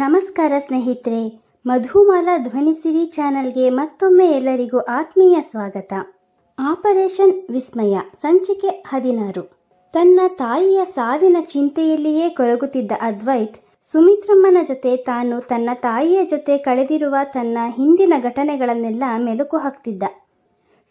ನಮಸ್ಕಾರ ಸ್ನೇಹಿತರೆ, ಮಧುಮಾಲಾ ಧ್ವನಿಸಿರಿ ಚಾನಲ್ಗೆ ಮತ್ತೊಮ್ಮೆ ಎಲ್ಲರಿಗೂ ಆತ್ಮೀಯ ಸ್ವಾಗತ. ಆಪರೇಷನ್ ವಿಸ್ಮಯ, ಸಂಚಿಕೆ ಹದಿನಾರು. ತನ್ನ ತಾಯಿಯ ಸಾವಿನ ಚಿಂತೆಯಲ್ಲಿಯೇ ಕೊರಗುತ್ತಿದ್ದ ಅದ್ವೈತ್, ಸುಮಿತ್ರಮ್ಮನ ಜೊತೆ ತಾನು ತನ್ನ ತಾಯಿಯ ಜೊತೆ ಕಳೆದಿರುವ ತನ್ನ ಹಿಂದಿನ ಘಟನೆಗಳನ್ನೆಲ್ಲ ಮೆಲುಕು ಹಾಕ್ತಿದ್ದ.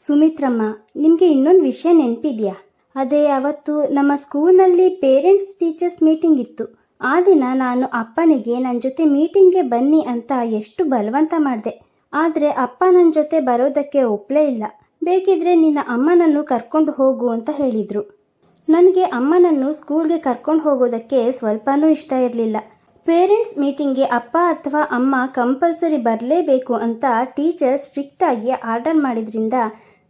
ಸುಮಿತ್ರಮ್ಮ, ನಿಮಗೆ ಇನ್ನೊಂದು ವಿಷಯ ನೆನಪಿದೆಯಾ? ಅದೇ, ಅವತ್ತು ನಮ್ಮ ಸ್ಕೂಲ್ನಲ್ಲಿ ಪೇರೆಂಟ್ಸ್ ಟೀಚರ್ಸ್ ಮೀಟಿಂಗ್ ಇತ್ತು. ಆ ದಿನ ನಾನು ಅಪ್ಪನಿಗೆ ನನ್ನ ಜೊತೆ ಮೀಟಿಂಗ್ಗೆ ಬನ್ನಿ ಅಂತ ಎಷ್ಟು ಬಲವಂತ ಮಾಡಿದೆ. ಆದರೆ ಅಪ್ಪ ನನ್ನ ಜೊತೆ ಬರೋದಕ್ಕೆ ಒಪ್ಪಲೇ ಇಲ್ಲ. ಬೇಕಿದ್ರೆ ನಿನ್ನ ಅಮ್ಮನನ್ನು ಕರ್ಕೊಂಡು ಹೋಗು ಅಂತ ಹೇಳಿದರು. ನನಗೆ ಅಮ್ಮನನ್ನು ಸ್ಕೂಲ್ಗೆ ಕರ್ಕೊಂಡು ಹೋಗೋದಕ್ಕೆ ಸ್ವಲ್ಪನೂ ಇಷ್ಟ ಇರಲಿಲ್ಲ. ಪೇರೆಂಟ್ಸ್ ಮೀಟಿಂಗ್ಗೆ ಅಪ್ಪ ಅಥವಾ ಅಮ್ಮ ಕಂಪಲ್ಸರಿ ಬರಲೇಬೇಕು ಅಂತ ಟೀಚರ್ ಸ್ಟ್ರಿಕ್ಟಾಗಿ ಆರ್ಡರ್ ಮಾಡಿದ್ರಿಂದ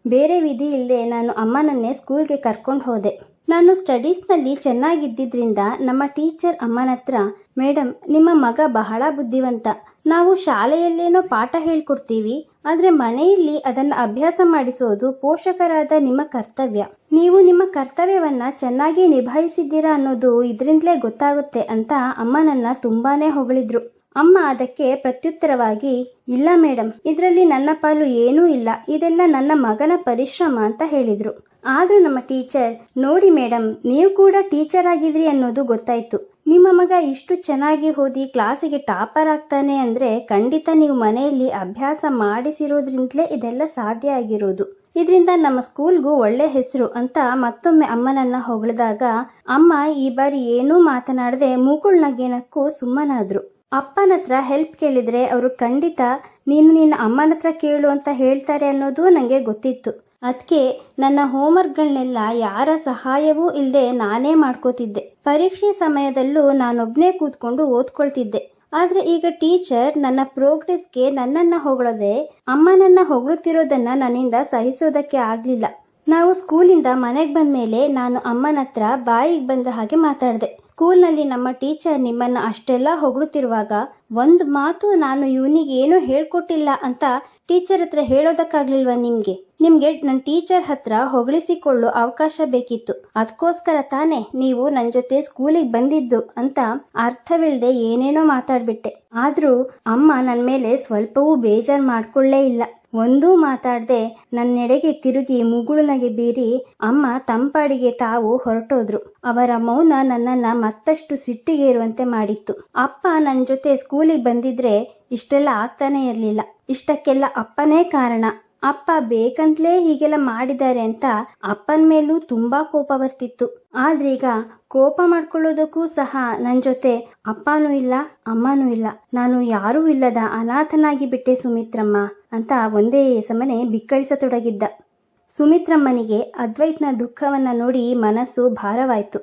ಬೇರೆ ವಿಧಿ ಇಲ್ಲದೆ ನಾನು ಅಮ್ಮನನ್ನೇ ಸ್ಕೂಲ್ಗೆ ಕರ್ಕೊಂಡು ಹೋದೆ. ನಾನು ಸ್ಟಡೀಸ್ನಲ್ಲಿ ಚೆನ್ನಾಗಿದ್ದಿದ್ರಿಂದ ನಮ್ಮ ಟೀಚರ್ ಅಮ್ಮನ ಹತ್ರ ಮೇಡಮ್ ನಿಮ್ಮ ಮಗ ಬಹಳ ಬುದ್ಧಿವಂತ. ನಾವು ಶಾಲೆಯಲ್ಲೇನೋ ಪಾಠ ಹೇಳ್ಕೊಡ್ತೀವಿ, ಆದರೆ ಮನೆಯಲ್ಲಿ ಅದನ್ನು ಅಭ್ಯಾಸ ಮಾಡಿಸೋದು ಪೋಷಕರಾದ ನಿಮ್ಮ ಕರ್ತವ್ಯ. ನೀವು ನಿಮ್ಮ ಕರ್ತವ್ಯವನ್ನ ಚೆನ್ನಾಗಿ ನಿಭಾಯಿಸಿದ್ದೀರಾ ಅನ್ನೋದು ಇದರಿಂದಲೇ ಗೊತ್ತಾಗುತ್ತೆ, ಅಂತ ಅಮ್ಮನನ್ನ ತುಂಬಾನೇ ಹೊಗಳಿದ್ರು. ಅಮ್ಮ ಅದಕ್ಕೆ ಪ್ರತ್ಯುತ್ತರವಾಗಿ, ಇಲ್ಲ ಮೇಡಮ್ ಇದರಲ್ಲಿ ನನ್ನ ಪಾಲು ಏನೂ ಇಲ್ಲ, ಇದೆಲ್ಲ ನನ್ನ ಮಗನ ಪರಿಶ್ರಮ ಅಂತ ಹೇಳಿದರು. ಆದರೂ ನಮ್ಮ ಟೀಚರ್, ನೋಡಿ ಮೇಡಮ್ ನೀವು ಕೂಡ ಟೀಚರ್ ಆಗಿದ್ರಿ ಅನ್ನೋದು ಗೊತ್ತಾಯ್ತು. ನಿಮ್ಮ ಮಗ ಇಷ್ಟು ಚೆನ್ನಾಗಿ ಓದಿ ಕ್ಲಾಸಿಗೆ ಟಾಪರ್ ಆಗ್ತಾನೆ ಅಂದ್ರೆ ಖಂಡಿತ ನೀವು ಮನೆಯಲ್ಲಿ ಅಭ್ಯಾಸ ಮಾಡಿಸಿರೋದ್ರಿಂದಲೇ ಇದೆಲ್ಲ ಸಾಧ್ಯ ಆಗಿರೋದು. ಇದರಿಂದ ನಮ್ಮ ಸ್ಕೂಲ್ಗೂ ಒಳ್ಳೆ ಹೆಸರು ಅಂತ ಮತ್ತೊಮ್ಮೆ ಅಮ್ಮನನ್ನ ಹೊಗಳಿದಾಗ, ಅಮ್ಮ ಈ ಬಾರಿ ಏನೂ ಮಾತನಾಡದೆ ಮೂಕುಳ್ನಗೇನಕ್ಕೂ ಸುಮ್ಮನಾದ್ರು. ಅಪ್ಪನ ಹತ್ರ ಹೆಲ್ಪ್ ಕೇಳಿದ್ರೆ ಅವರು ಖಂಡಿತ ನೀನು ನಿನ್ನ ಅಮ್ಮನ ಹತ್ರ ಕೇಳು ಅಂತ ಹೇಳ್ತಾರೆ ಅನ್ನೋದು ನನಗೆ ಗೊತ್ತಿತ್ತು. ಅದಕ್ಕೆ ನನ್ನ ಹೋಮ್ವರ್ಕ್ಗಳನ್ನೆಲ್ಲ ಯಾರ ಸಹಾಯವೂ ಇಲ್ಲದೆ ನಾನೇ ಮಾಡ್ಕೋತಿದ್ದೆ. ಪರೀಕ್ಷೆ ಸಮಯದಲ್ಲೂ ನಾನೊಬ್ಬನೇ ಕೂತ್ಕೊಂಡು ಓದ್ಕೊಳ್ತಿದ್ದೆ. ಆದರೆ ಈಗ ಟೀಚರ್ ನನ್ನ ಪ್ರೋಗ್ರೆಸ್ಗೆ ನನ್ನನ್ನು ಹೊಗಳದೆ ಅಮ್ಮನನ್ನ ಹೊಗಳುತ್ತಿರೋದನ್ನ ನನ್ನಿಂದ ಸಹಿಸೋದಕ್ಕೆ ಆಗಲಿಲ್ಲ. ನಾವು ಸ್ಕೂಲಿಂದ ಮನೆಗೆ ಬಂದ ಮೇಲೆ ನಾನು ಅಮ್ಮನ ಹತ್ರ ಬಾಯಿಗೆ ಬಂದ ಹಾಗೆ ಮಾತಾಡಿದೆ. ಸ್ಕೂಲ್ನಲ್ಲಿ ನಮ್ಮ ಟೀಚರ್ ನಿಮ್ಮನ್ನು ಅಷ್ಟೆಲ್ಲ ಹೊಗಳುತ್ತಿರುವಾಗ ಒಂದು ಮಾತು ನಾನು ಇವನಿಗೆ ಏನೂ ಹೇಳ್ಕೊಟ್ಟಿಲ್ಲ ಅಂತ ಟೀಚರ್ ಹತ್ರ ಹೇಳೋದಕ್ಕಾಗ್ಲಿಲ್ವಾ ನಿಮ್ಗೆ? ನಿಮ್ಗೆ ನನ್ನ ಟೀಚರ್ ಹತ್ರ ಹೊಗಳಿಸಿಕೊಳ್ಳೋ ಅವಕಾಶ ಬೇಕಿತ್ತು. ಅದಕ್ಕೋಸ್ಕರ ತಾನೇ ನೀವು ನನ್ನ ಜೊತೆ ಸ್ಕೂಲಿಗೆ ಬಂದಿದ್ದು ಅಂತ ಅರ್ಥವಿಲ್ಲದೆ ಏನೇನೋ ಮಾತಾಡ್ಬಿಟ್ಟೆ. ಆದ್ರೂ ಅಮ್ಮ ನನ್ನ ಮೇಲೆ ಸ್ವಲ್ಪವೂ ಬೇಜಾರು ಮಾಡ್ಕೊಳ್ಳೇ ಇಲ್ಲ. ಒಂದೂ ಮಾತಾಡದೆ ನನ್ನೆಡೆಗೆ ತಿರುಗಿ ಮುಗುಳುನಗೆ ಬೀರಿ ಅಮ್ಮ ತಂಪಾಡಿಗೆ ತಾವು ಹೊರಟೋದ್ರು. ಅವರ ಮೌನ ನನ್ನನ್ನ ಮತ್ತಷ್ಟು ಸಿಟ್ಟಿಗೇರುವಂತೆ ಮಾಡಿತ್ತು. ಅಪ್ಪ ನನ್ನ ಜೊತೆ ಸ್ಕೂಲಿಗೆ ಬಂದಿದ್ರೆ ಇಷ್ಟೆಲ್ಲ ಆಗ್ತಾನೆ ಇರಲಿಲ್ಲ. ಇಷ್ಟಕ್ಕೆಲ್ಲ ಅಪ್ಪನೇ ಕಾರಣ. ಅಪ್ಪ ಬೇಕಂತಲೇ ಹೀಗೆಲ್ಲ ಮಾಡಿದ್ದಾರೆ ಅಂತ ಅಪ್ಪನ ಮೇಲೂ ತುಂಬಾ ಕೋಪ ಬರ್ತಿತ್ತು. ಆದ್ರೀಗ ಕೋಪ ಮಾಡ್ಕೊಳ್ಳೋದಕ್ಕೂ ಸಹ ನನ್ನ ಜೊತೆ ಅಪ್ಪನೂ ಇಲ್ಲ, ಅಮ್ಮನೂ ಇಲ್ಲ. ನಾನು ಯಾರೂ ಇಲ್ಲದ ಅನಾಥನಾಗಿ ಬಿಟ್ಟೆ ಸುಮಿತ್ರಮ್ಮ. ಅಂತ ಒಂದೇ ಸಮನೆ ಬಿಕ್ಕಳಿಸತೊಡಗಿದ್ದ. ಸುಮಿತ್ರಮ್ಮನಿಗೆ ಅದ್ವೈತ್ನ ದುಃಖವನ್ನ ನೋಡಿ ಮನಸ್ಸು ಭಾರವಾಯಿತು.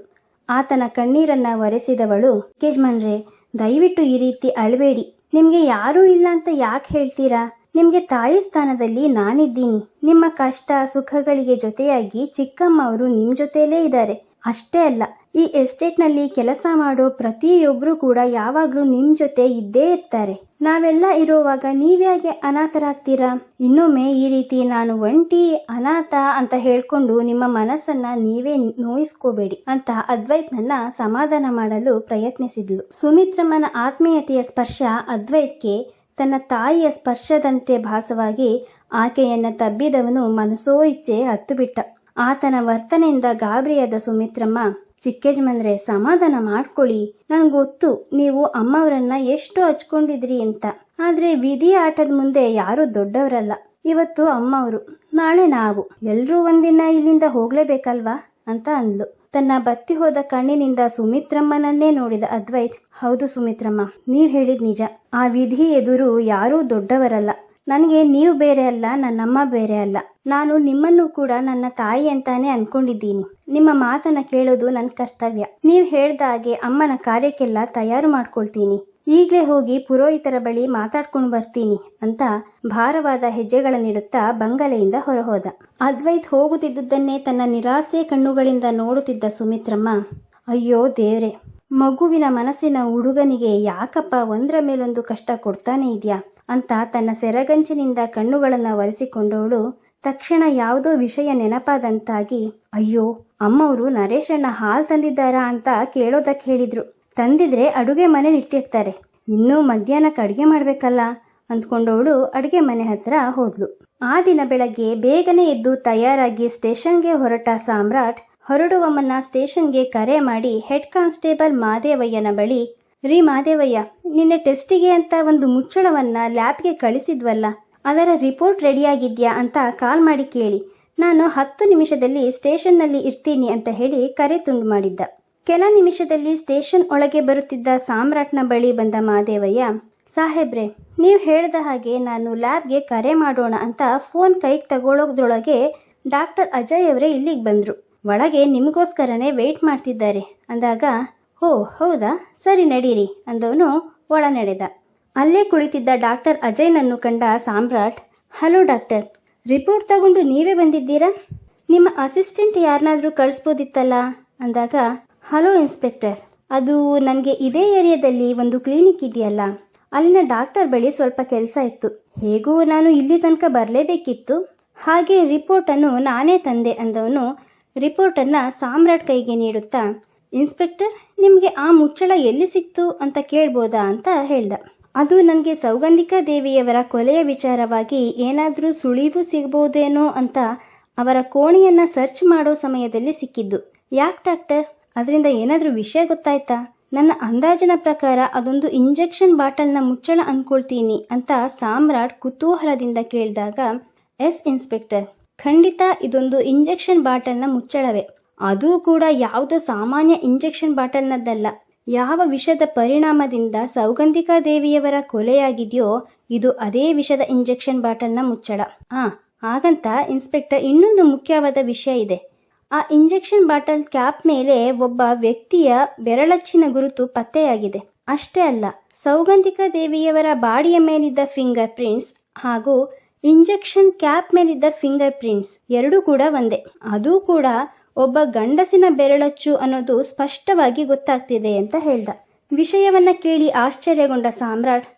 ಆತನ ಕಣ್ಣೀರನ್ನ ಒರೆಸಿದವಳು, ಯಜಮಾನ್ರೆ, ದಯವಿಟ್ಟು ಈ ರೀತಿ ಅಳಬೇಡಿ. ನಿಮ್ಗೆ ಯಾರೂ ಇಲ್ಲ ಅಂತ ಯಾಕೆ ಹೇಳ್ತೀರಾ? ನಿಮ್ಗೆ ತಾಯಿ ಸ್ಥಾನದಲ್ಲಿ ನಾನಿದ್ದೀನಿ. ನಿಮ್ಮ ಕಷ್ಟ ಸುಖಗಳಿಗೆ ಜೊತೆಯಾಗಿ ಚಿಕ್ಕಮ್ಮ ಅವರು ನಿಮ್ ಜೊತೆಯಲ್ಲೇ ಇದ್ದಾರೆ. ಅಷ್ಟೇ ಅಲ್ಲ ಈ ಎಸ್ಟೇಟ್ನಲ್ಲಿ ಕೆಲಸ ಮಾಡೋ ಪ್ರತಿಯೊಬ್ಬರು ಕೂಡ ಯಾವಾಗಲೂ ನಿಮ್ಮ ಜೊತೆ ಇದ್ದೇ ಇರ್ತಾರೆ. ನಾವೆಲ್ಲ ಇರೋವಾಗ ನೀವ್ಯಾಗೆ ಅನಾಥರಾಗ್ತೀರಾ? ಇನ್ನೊಮ್ಮೆ ಈ ರೀತಿ ನಾನು ಒಂಟಿ ಅನಾಥ ಅಂತ ಹೇಳ್ಕೊಂಡು ನಿಮ್ಮ ಮನಸ್ಸನ್ನ ನೀವೇ ನೋಯಿಸ್ಕೋಬೇಡಿ ಅಂತ ಅದ್ವೈತ್ನನ್ನ ಸಮಾಧಾನ ಮಾಡಲು ಪ್ರಯತ್ನಿಸಿದ್ಲು. ಸುಮಿತ್ರಮ್ಮನ ಆತ್ಮೀಯತೆಯ ಸ್ಪರ್ಶ ಅದ್ವೈತ್ಗೆ ತನ್ನ ತಾಯಿಯ ಸ್ಪರ್ಶದಂತೆ ಭಾಸವಾಗಿ ಆಕೆಯನ್ನ ತಬ್ಬಿದವನು ಮನಸೋ ಇಚ್ಛೆ ಹತ್ತು ಬಿಟ್ಟ ಆತನ ವರ್ತನೆಯಿಂದ ಗಾಬರಿಯಾದ ಸುಮಿತ್ರಮ್ಮ ಚಿಕ್ಕೇಜ್ಮಂದ್ರೆ ಸಮಾಧಾನ ಮಾಡ್ಕೊಳ್ಳಿ. ಗೊತ್ತು, ನೀವು ಅಮ್ಮವರನ್ನ ಎಷ್ಟು ಹಚ್ಕೊಂಡಿದ್ರಿ ಅಂತ. ಆದ್ರೆ ವಿಧಿ ಆಟದ ಮುಂದೆ ಯಾರು ದೊಡ್ಡವರಲ್ಲ. ಇವತ್ತು ಅಮ್ಮವರು, ನಾಳೆ ನಾವು. ಎಲ್ರೂ ಒಂದಿನ ಇಲ್ಲಿಂದ ಹೋಗ್ಲೇಬೇಕಲ್ವಾ? ಅಂತ ಅಂದ್ಲು. ತನ್ನ ಬತ್ತಿ ಹೋದ ಕಣ್ಣಿನಿಂದ ಸುಮಿತ್ರಮ್ಮನನ್ನೇ ನೋಡಿದ ಅದ್ವೈತ್, ಹೌದು ಸುಮಿತ್ರಮ್ಮ, ನೀವ್ ಹೇಳಿದ್ ನಿಜ. ಆ ವಿಧಿ ಎದುರು ಯಾರೂ ದೊಡ್ಡವರಲ್ಲ. ನನಗೆ ನೀವು ಬೇರೆ ಅಲ್ಲ, ನನ್ನಮ್ಮ ಬೇರೆ ಅಲ್ಲ. ನಾನು ನಿಮ್ಮನ್ನು ಕೂಡ ನನ್ನ ತಾಯಿ ಅಂತಾನೆ ಅನ್ಕೊಂಡಿದ್ದೀನಿ. ನಿಮ್ಮ ಮಾತನ್ನ ಕೇಳೋದು ನನ್ನ ಕರ್ತವ್ಯ. ನೀವು ಹೇಳ್ದ ಹಾಗೆ ಅಮ್ಮನ ಕಾರ್ಯಕ್ಕೆಲ್ಲ ತಯಾರು ಮಾಡ್ಕೊಳ್ತೀನಿ. ಈಗಲೇ ಹೋಗಿ ಪುರೋಹಿತರ ಬಳಿ ಮಾತಾಡ್ಕೊಂಡು ಬರ್ತೀನಿ ಅಂತ ಭಾರವಾದ ಹೆಜ್ಜೆಗಳನ್ನಿಡುತ್ತಾ ಬಂಗಲೆಯಿಂದ ಹೊರಹೋದ. ಅದ್ವೈತ್ ಹೋಗುತ್ತಿದ್ದುದನ್ನೇ ತನ್ನ ನಿರಾಸೆ ಕಣ್ಣುಗಳಿಂದ ನೋಡುತ್ತಿದ್ದ ಸುಮಿತ್ರಮ್ಮ, ಅಯ್ಯೋ ದೇವ್ರೆ ಮಗುವಿನ ಮನಸ್ಸಿನ ಹುಡುಗನಿಗೆ ಯಾಕಪ್ಪ ಒಂದರ ಮೇಲೊಂದು ಕಷ್ಟ ಕೊಡ್ತಾನೆ ಇದೆಯಾ? ಅಂತ ತನ್ನ ಸೆರಗಂಚಿನಿಂದ ಕಣ್ಣುಗಳನ್ನು ಒರೆಸಿಕೊಂಡವಳು ತಕ್ಷಣ ಯಾವುದೋ ವಿಷಯ ನೆನಪಾದಂತಾಗಿ, ಅಯ್ಯೋ, ಅಮ್ಮವರು ನರೇಶಣ್ಣ ಹಾಲು ತಂದಿದ್ದಾರಾ ಅಂತ ಕೇಳೋದಕ್ಕೆ ಹೇಳಿದ್ರು. ತಂದಿದ್ರೆ ಅಡುಗೆ ಮನೆ ಇಟ್ಟಿರ್ತಾರೆ ಇನ್ನೂ ಮಧ್ಯಾಹ್ನಕ್ಕೆ ಅಡುಗೆ ಮಾಡಬೇಕಲ್ಲ? ಅಂದ್ಕೊಂಡವಳು ಅಡುಗೆ ಮನೆ ಹತ್ರ ಹೋದ್ಲು. ಆ ದಿನ ಬೆಳಗ್ಗೆ ಬೇಗನೆ ಎದ್ದು ತಯಾರಾಗಿ ಸ್ಟೇಷನ್ಗೆ ಹೊರಟ ಸಾಮ್ರಾಟ್ ಹೊರಡುವ ಮುನ್ನ ಸ್ಟೇಷನ್ಗೆ ಕರೆ ಮಾಡಿ ಹೆಡ್ ಕಾನ್ಸ್ಟೇಬಲ್ ಮಾದೇವಯ್ಯನ ಬಳಿ, ರೀ ಮಾದೇವಯ್ಯ, ನಿನ್ನೆ ಟೆಸ್ಟಿಗೆ ಅಂತ ಒಂದು ಮುಚ್ಚಳವನ್ನ ಲ್ಯಾಬ್ಗೆ ಕಳಿಸಿದ್ವಲ್ಲ, ಅದರ ರಿಪೋರ್ಟ್ ರೆಡಿಯಾಗಿದ್ಯಾ ಅಂತ ಕಾಲ್ ಮಾಡಿ ಕೇಳಿ. ನಾನು ಹತ್ತು ನಿಮಿಷದಲ್ಲಿ ಸ್ಟೇಷನ್ನಲ್ಲಿ ಇರ್ತೀನಿ ಅಂತ ಹೇಳಿ ಕರೆ ತುಂಡು ಮಾಡಿದ್ದ. ಕೆಲ ನಿಮಿಷದಲ್ಲಿ ಸ್ಟೇಷನ್ ಒಳಗೆ ಬರುತ್ತಿದ್ದ ಸಾಮ್ರಾಟ್ನ ಬಳಿ ಬಂದ ಮಾದೇವಯ್ಯ, ಸಾಹೇಬ್ರೆ, ನೀವು ಹೇಳಿದ ಹಾಗೆ ನಾನು ಲ್ಯಾಬ್ಗೆ ಕರೆ ಮಾಡೋಣ ಅಂತ ಫೋನ್ ಕೈಗೆ ತಗೊಳ್ಳೋದ್ರೊಳಗೆ ಡಾಕ್ಟರ್ ಅಜಯ್ ಅವರೇ ಇಲ್ಲಿಗೆ ಬಂದರು. ಒಳಗೆ ನಿಮಗೋಸ್ಕರನೇ ವೆಯ್ಟ್ ಮಾಡ್ತಿದ್ದಾರೆ. ಅಂದಾಗ, ಓ, ಹೌದಾ? ಸರಿ ನಡೀರಿ, ಅಂದವನು ಒಳ ನಡೆದ ಅಲ್ಲೇ ಕುಳಿತಿದ್ದ ಡಾಕ್ಟರ್ ಅಜಯ್ನನ್ನು ಕಂಡ ಸಾಮ್ರಾಟ್, ಹಲೋ ಡಾಕ್ಟರ್, ರಿಪೋರ್ಟ್ ತಗೊಂಡು ನೀವೇ ಬಂದಿದ್ದೀರಾ? ನಿಮ್ಮ ಅಸಿಸ್ಟೆಂಟ್ ಯಾರನ್ನಾದರೂ ಕಳಿಸ್ಬೋದಿತ್ತಲ್ಲ? ಅಂದಾಗ, ಹಲೋ ಇನ್ಸ್ಪೆಕ್ಟರ್, ಅದು ನನಗೆ ಇದೇ ಏರಿಯಾದಲ್ಲಿ ಒಂದು ಕ್ಲಿನಿಕ್ ಇದೆಯಲ್ಲ, ಅಲ್ಲಿನ ಡಾಕ್ಟರ್ ಬಳಿ ಸ್ವಲ್ಪ ಕೆಲಸ ಇತ್ತು. ಹೇಗೂ ನಾನು ಇಲ್ಲಿ ತನಕ ಬರಲೇಬೇಕಿತ್ತು. ಹಾಗೆ ರಿಪೋರ್ಟನ್ನು ನಾನೇ ತಂದೆ, ಅಂದವನು ರಿಪೋರ್ಟನ್ನು ಸಾಮ್ರಾಟ್ ಕೈಗೆ ನೀಡುತ್ತಾ, ಇನ್ಸ್ಪೆಕ್ಟರ್, ನಿಮಗೆ ಆ ಮುಚ್ಚಳ ಎಲ್ಲಿ ಸಿಕ್ತು ಅಂತ ಕೇಳ್ಬೋದಾ ಅಂತ ಹೇಳ್ದ. ಅದು ನನಗೆ ಸೌಗಂಧಿಕಾ ದೇವಿಯವರ ಕೊಲೆಯ ವಿಚಾರವಾಗಿ ಏನಾದರೂ ಸುಳಿವು ಸಿಗ್ಬೋದೇನೋ ಅಂತ ಅವರ ಕೋಣೆಯನ್ನ ಸರ್ಚ್ ಮಾಡೋ ಸಮಯದಲ್ಲಿ ಸಿಕ್ಕಿದ್ದು. ಯಾಕೆ ಡಾಕ್ಟರ್? ಅದರಿಂದ ಏನಾದರೂ ವಿಷಯ ಗೊತ್ತಾಯ್ತಾ? ನನ್ನ ಅಂದಾಜಿನ ಪ್ರಕಾರ ಅದೊಂದು ಇಂಜೆಕ್ಷನ್ ಬಾಟಲ್ನ ಮುಚ್ಚಳ ಅಂದ್ಕೊಳ್ತೀನಿ ಅಂತ ಸಾಮ್ರಾಟ್ ಕುತೂಹಲದಿಂದ ಕೇಳಿದಾಗ, ಎಸ್, ಇನ್ಸ್ಪೆಕ್ಟರ್ ಖಂಡಿತ ಇದೊಂದು ಇಂಜೆಕ್ಷನ್ ಬಾಟಲ್ನ ಮುಚ್ಚಳವೇ. ಅದು ಕೂಡ ಯಾವುದೋ ಸಾಮಾನ್ಯ ಇಂಜೆಕ್ಷನ್ ಬಾಟಲ್ನದ್ದಲ್ಲ. ಯಾವ ವಿಷದ ಪರಿಣಾಮದಿಂದ ಸೌಗಂಧಿಕಾ ದೇವಿಯವರ ಕೊಲೆಯಾಗಿದೆಯೋ, ಇದು ಅದೇ ವಿಷದ ಇಂಜೆಕ್ಷನ್ ಬಾಟಲ್ನ ಮುಚ್ಚಳ. ಆ, ಹಾಗಂತ ಇನ್ಸ್ಪೆಕ್ಟರ್ ಇನ್ನೊಂದು ಮುಖ್ಯವಾದ ವಿಷಯ ಇದೆ. ಆ ಇಂಜೆಕ್ಷನ್ ಬಾಟಲ್ ಕ್ಯಾಪ್ ಮೇಲೆ ಒಬ್ಬ ವ್ಯಕ್ತಿಯ ಬೆರಳಚ್ಚಿನ ಗುರುತು ಪತ್ತೆಯಾಗಿದೆ. ಅಷ್ಟೇ ಅಲ್ಲ, ಸೌಗಂಧಿಕಾ ದೇವಿಯವರ ಬಾಡಿಯ ಮೇಲಿದ್ದ ಫಿಂಗರ್ ಪ್ರಿಂಟ್ಸ್ ಹಾಗೂ ಇಂಜೆಕ್ಷನ್ ಕ್ಯಾಪ್ ಮೇಲಿದ್ದ ಫಿಂಗರ್ ಪ್ರಿಂಟ್ಸ್ ಎರಡೂ ಕೂಡ ಒಂದೇ. ಅದು ಕೂಡ ಒಬ್ಬ ಗಂಡಸಿನ ಬೆರಳಚ್ಚು ಅನ್ನೋದು ಸ್ಪಷ್ಟವಾಗಿ ಗೊತ್ತಾಗ್ತಿದೆ ಅಂತ ಹೇಳ್ದ. ವಿಷಯವನ್ನ ಕೇಳಿ ಆಶ್ಚರ್ಯಗೊಂಡ ಸಾಮ್ರಾಟ್,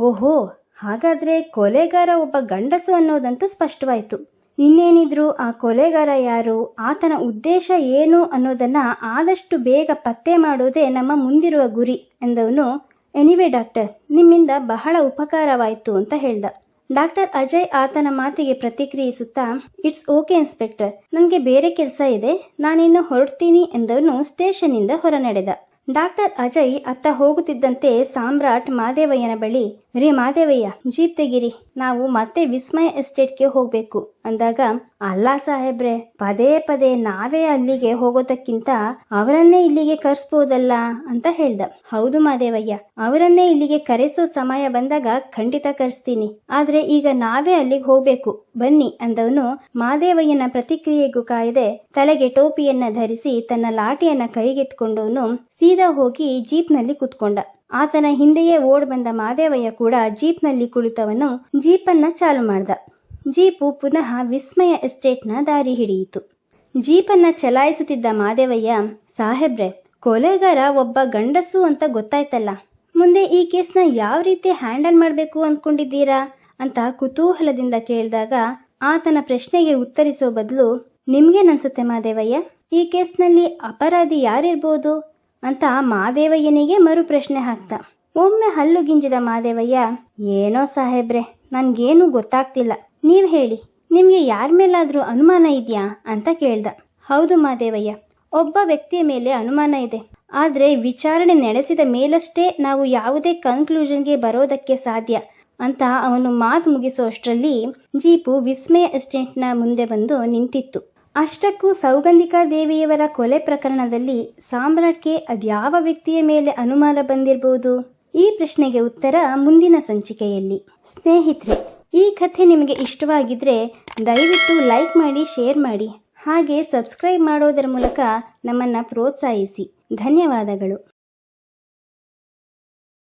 ಓಹೋ, ಹಾಗಾದ್ರೆ ಕೊಲೆಗಾರ ಒಬ್ಬ ಗಂಡಸು ಅನ್ನೋದಂತೂ ಸ್ಪಷ್ಟವಾಯಿತು. ಇನ್ನೇನಿದ್ರು ಆ ಕೊಲೆಗಾರ ಯಾರು, ಆತನ ಉದ್ದೇಶ ಏನು ಅನ್ನೋದನ್ನ ಆದಷ್ಟು ಬೇಗ ಪತ್ತೆ ಮಾಡೋದೇ ನಮ್ಮ ಮುಂದಿರುವ ಗುರಿ ಎಂದವನು, ಎನಿವೆ ಡಾಕ್ಟರ್, ನಿಮ್ಮಿಂದ ಬಹಳ ಉಪಕಾರವಾಯಿತು ಅಂತ ಹೇಳ್ದ. ಡಾಕ್ಟರ್ ಅಜಯ್ ಆತನ ಮಾತಿಗೆ ಪ್ರತಿಕ್ರಿಯಿಸುತ್ತಾ, ಇಟ್ಸ್ ಓಕೆ ಇನ್ಸ್ಪೆಕ್ಟರ್. ನನಗೆ ಬೇರೆ ಕೆಲಸ ಇದೆ. ನಾನಿನ್ನು ಹೊರಡ್ತೀನಿ ಎಂದವನು ಸ್ಟೇಷನ್ನಿಂದ ಹೊರನಡೆದ. ಡಾಕ್ಟರ್ ಅಜಯ್ ಅತ್ತ ಹೋಗುತ್ತಿದ್ದಂತೆ ಸಾಮ್ರಾಟ್ ಮಾದೇವಯ್ಯನ ಬಳಿ, ರೀ ಮಾದೇವಯ್ಯ, ಜೀಪ್ ತೆಗಿರಿ. ನಾವು ಮತ್ತೆ ವಿಸ್ಮಯ ಎಸ್ಟೇಟ್ಗೆ ಹೋಗ್ಬೇಕು. ಅಂದಾಗ, ಅಲ್ಲ ಸಾಹೇಬ್ರೆ, ಪದೇ ಪದೇ ನಾವೇ ಅಲ್ಲಿಗೆ ಹೋಗೋದಕ್ಕಿಂತ ಅವರನ್ನೇ ಇಲ್ಲಿಗೆ ಕರೆಸ್ಬೋದಲ್ಲ ಅಂತ ಹೇಳ್ದ. ಹೌದು ಮಾದೇವಯ್ಯ, ಅವರನ್ನೇ ಇಲ್ಲಿಗೆ ಕರೆಸೋ ಸಮಯ ಬಂದಾಗ ಖಂಡಿತ ಕರೆಸ್ತೀನಿ. ಆದ್ರೆ ಈಗ ನಾವೇ ಅಲ್ಲಿಗೆ ಹೋಗ್ಬೇಕು. ಬನ್ನಿ ಅಂದವನು ಮಾದೇವಯ್ಯನ ಪ್ರತಿಕ್ರಿಯೆಗೂ ಕಾಯದೆ ತಲೆಗೆ ಟೋಪಿಯನ್ನ ಧರಿಸಿ ತನ್ನ ಲಾಠಿಯನ್ನ ಕೈಗೆತ್ಕೊಂಡವನು ಸೀದಾ ಹೋಗಿ ಜೀಪ್ನಲ್ಲಿ ಕುತ್ಕೊಂಡ. ಆತನ ಹಿಂದೆಯೇ ಓಡ್ ಬಂದ ಮಾದೇವಯ್ಯ ಕೂಡ ಜೀಪ್ನಲ್ಲಿ ಕುಳಿತವನು ಜೀಪನ್ನ ಚಾಲು ಮಾಡ್ದ. ಜೀಪು ಪುನಃ ವಿಸ್ಮಯ ಎಸ್ಟೇಟ್ನ ದಾರಿ ಹಿಡಿಯಿತು. ಜೀಪನ್ನ ಚಲಾಯಿಸುತ್ತಿದ್ದ ಮಾದೇವಯ್ಯ, ಸಾಹೇಬ್ರೆ, ಕೊಲೆಗಾರ ಒಬ್ಬ ಗಂಡಸು ಅಂತ ಗೊತ್ತಾಯ್ತಲ್ಲ, ಮುಂದೆ ಈ ಕೇಸ್ನ ಯಾವ ರೀತಿ ಹ್ಯಾಂಡಲ್ ಮಾಡಬೇಕು ಅಂದ್ಕೊಂಡಿದ್ದೀರಾ ಅಂತ ಕುತೂಹಲದಿಂದ ಕೇಳಿದಾಗ ಆತನ ಪ್ರಶ್ನೆಗೆ ಉತ್ತರಿಸೋ ಬದಲು ನಿಮ್ಗೇನನ್ಸುತ್ತೆ ಮಾದೇವಯ್ಯ, ಈ ಕೇಸ್ನಲ್ಲಿ ಅಪರಾಧಿ ಯಾರಿರ್ಬೋದು? ಅಂತ ಮಾದೇವಯ್ಯನಿಗೆ ಮರು ಪ್ರಶ್ನೆ ಹಾಕ್ತ, ಒಮ್ಮೆ ಹಲ್ಲು ಗಿಂಜಿದ ಮಾದೇವಯ್ಯ, ಏನೋ ಸಾಹೇಬ್ರೆ, ನನ್ಗೇನು ಗೊತ್ತಾಗ್ತಿಲ್ಲ. ನೀವ್ ಹೇಳಿ, ನಿಮಗೆ ಯಾರ ಮೇಲಾದರೂ ಅನುಮಾನ ಇದೆಯಾ ಅಂತ ಕೇಳ್ದ. ಹೌದು ಮಾದೇವಯ್ಯ, ಒಬ್ಬ ವ್ಯಕ್ತಿಯ ಮೇಲೆ ಅನುಮಾನ ಇದೆ. ಆದರೆ ವಿಚಾರಣೆ ನಡೆಸಿದ ಮೇಲಷ್ಟೇ ನಾವು ಯಾವುದೇ ಕನ್ಕ್ಲೂಷನ್ಗೆ ಬರೋದಕ್ಕೆ ಸಾಧ್ಯ ಅಂತ ಅವನು ಮಾತು ಮುಗಿಸೋಷ್ಟರಲ್ಲಿ ಜೀಪು ವಿಸ್ಮಯ ಎಸ್ಟೇಟ್ನ ಮುಂದೆ ಬಂದು ನಿಂತಿತ್ತು. ಅಷ್ಟಕ್ಕೂ ಸೌಗಂಧಿಕಾ ದೇವಿಯವರ ಕೊಲೆ ಪ್ರಕರಣದಲ್ಲಿ ಸಾಮ್ರಾಟ್ಗೆ ಅದ್ಯಾವ ವ್ಯಕ್ತಿಯ ಮೇಲೆ ಅನುಮಾನ ಬಂದಿರಬಹುದು ಈ ಪ್ರಶ್ನೆಗೆ ಉತ್ತರ ಮುಂದಿನ ಸಂಚಿಕೆಯಲ್ಲಿ. ಸ್ನೇಹಿತರೆ ಈ ಕಥೆ ನಿಮಗೆ ಇಷ್ಟವಾಗಿದ್ದರೆ ದಯವಿಟ್ಟು ಲೈಕ್ ಮಾಡಿ, ಶೇರ್ ಮಾಡಿ. ಹಾಗೆ ಸಬ್ಸ್ಕ್ರೈಬ್ ಮಾಡೋದರ ಮೂಲಕ ನಮ್ಮನ್ನು ಪ್ರೋತ್ಸಾಹಿಸಿ. ಧನ್ಯವಾದಗಳು.